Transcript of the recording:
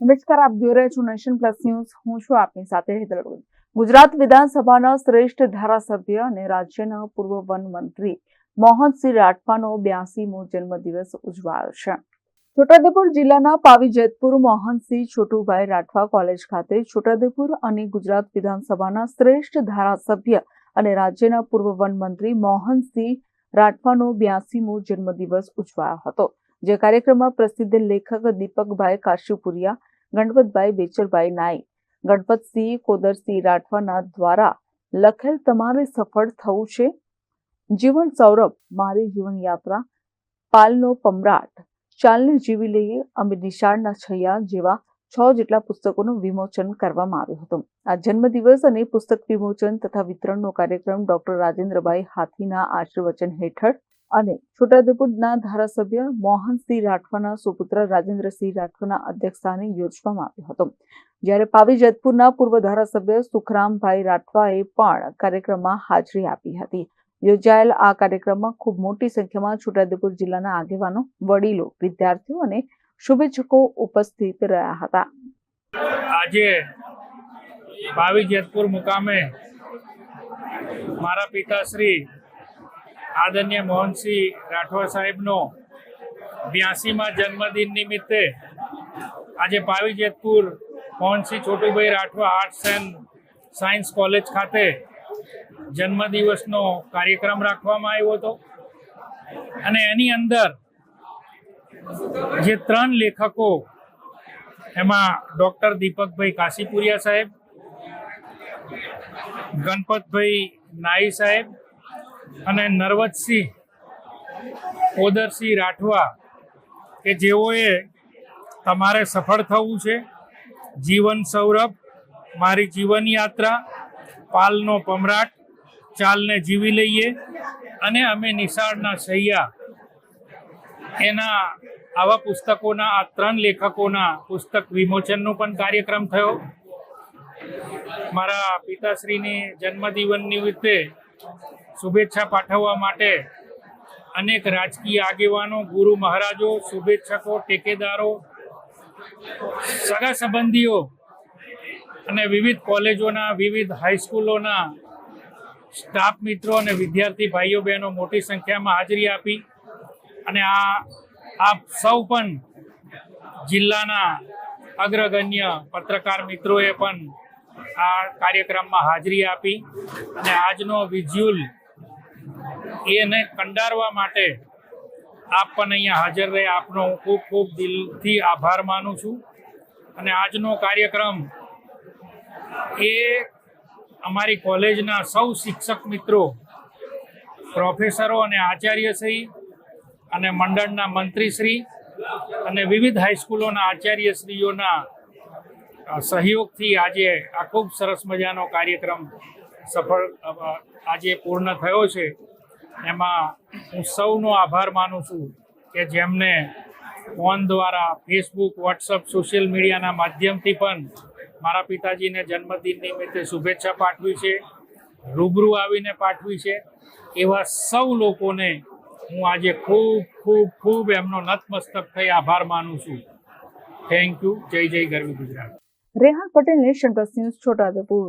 નમસ્કાર, આપ જોઈ રહ્યા છો નેશન પ્લસ ન્યૂઝ. હું છું આપની સાથે હેતલ ગુજરાત વિધાનસભાના શ્રેષ્ઠ ધારાસભ્ય અને રાજ્યના પૂર્વ વન મંત્રી મોહનસિંહ રાઠવાનો બ્યાસીમો જન્મદિવસ ઉજવાયો છે. છોટાઉદેપુર જિલ્લાના પાવી જેતપુર મોહનસિંહ છોટુભાઈ રાઠવા કોલેજ ખાતે છોટાઉદેપુર અને ગુજરાત વિધાનસભાના શ્રેષ્ઠ ધારાસભ્ય અને રાજ્યના પૂર્વ વન મંત્રી મોહનસિંહ રાઠવાનો બ્યાસીમો જન્મદિવસ ઉજવાયો હતો. જે કાર્યક્રમમાં પ્રસિદ્ધ લેખક દીપકભાઈ કાશીપુરિયા, ગણપતભાઈ બેચરભાઈ નાઈ, ગણપતસિંહ કોદરસિંહ રાઠવાના દ્વારા લખેલ તમારે સફળ થવું છે. જીવન સૌરભ, મારી જીવન યાત્રા, પાલનો પમરાટ, ચાલને જીવી લઈએ અમે નિશાળના છૈયા જેવા છ જેટલા પુસ્તકોનું વિમોચન કરવામાં આવ્યું હતું. આ જન્મદિવસ અને પુસ્તક વિમોચન તથા વિતરણનો કાર્યક્રમ ડોક્ટર રાજેન્દ્રભાઈ હાથીના આશીર્વચન હેઠળ અને છોટાઉદેપુરના ધારાસભ્ય મોહનસિંહ રાઠવાના સુપુત્ર રાજેન્દ્રસિંહ રાઠવાના અધ્યક્ષસ્થાને યોજવામાં આવ્યો હતો. જ્યારે પાવી જેતપુરના પૂર્વ ધારાસભ્ય સુખરામભાઈ રાઠવાએ પણ કાર્યક્રમમાં હાજરી આપી હતી. યોજાયેલ આ કાર્યક્રમમાં ખૂબ મોટી સંખ્યામાં છોટાઉદેપુર જિલ્લાના આગેવાનો, વડીલો, વિદ્યાર્થીઓ અને શુભેચ્છકો ઉપસ્થિત રહ્યા હતા. આજે પાવી જેતપુર મુકામે મારા પિતાશ્રી આદરણીય મોહનસિંહ રાઠવા સાહેબનો બ્યાસીમાં જન્મદિન નિમિત્તે આજે Pavi Jetpur Mohansinh Chhotubhai Rathwa arts and science college ખાતે જન્મદિવસનો કાર્યક્રમ રાખવામાં આવ્યો હતો. અને એની અંદર જે ત્રણ લેખકો એમાં ડૉક્ટર દીપકભાઈ કાશીપુરિયા સાહેબ, ગણપતભાઈ નાઈ સાહેબ અને નરવતસિંહ ઓદરસિંહ રાઠવા કે જેઓએ તમારે સફળ થવું છે. જીવન સૌરભ, મારી જીવન યાત્રા પાલનો પમરાટ, ચાલને જીવી લઈએ અને અમે નિશાળના સૈયા. એના આવા પુસ્તકોના, આ ત્રણ લેખકોના પુસ્તક વિમોચનનો પણ કાર્યક્રમ થયો. મારા પિતાશ્રીની જન્મદિવન નિમિત્તે શુભેચ્છા પાઠવવા માટે અનેક રાજકીય આગેવાનો, ગુરુ મહારાજો, શુભેચ્છકો, ટેકેદારો, સગા સંબંધીઓ અને વિવિધ કોલેજોના, વિવિધ હાઈસ્કૂલોના સ્ટાફ મિત્રો અને વિદ્યાર્થી ભાઈઓ, બહેનો મોટી સંખ્યામાં હાજરી આપી અને આ, આપ સૌ પણ જિલ્લાના અગ્રગણ્ય પત્રકાર મિત્રોએ પણ આ કાર્યક્રમમાં હાજરી આપી અને આજનો વિઝ્યુઅલ એને કંડારવા માટે આપ પણ અહીંયા હાજર રહે. આપનો હું ખૂબ ખૂબ દિલથી આભાર માનું છું. અને આજનો કાર્યક્રમ એ અમારી કોલેજના સૌ શિક્ષક મિત્રો, પ્રોફેસરો અને આચાર્યશ્રી અને મંડળના મંત્રીશ્રી અને વિવિધ હાઈસ્કૂલોના આચાર્યશ્રીઓના સહયોગથી આજે આ ખૂબ સરસ મજાનો કાર્યક્રમ સફળ આજે પૂર્ણ થયો છે. એમાં હું સૌનો આભાર માનું છું કે જેમને ફોન દ્વારા ફેસબુક વોટ્સઅપ સોશિયલ મીડિયાના માધ્યમથી પણ મારા પિતાજીને જન્મદિન નિમિત્તે શુભેચ્છા પાઠવી છે, રૂબરૂ આવીને પાઠવી છે. એવા સૌ લોકોને હું આજે ખૂબ ખૂબ ખૂબ એમનો નતમસ્તક થઈ આભાર માનું છું. થેન્ક યુ જય જય ગરવી Gujarat. Rehan Patel Nation Plus News Chhota Udepur.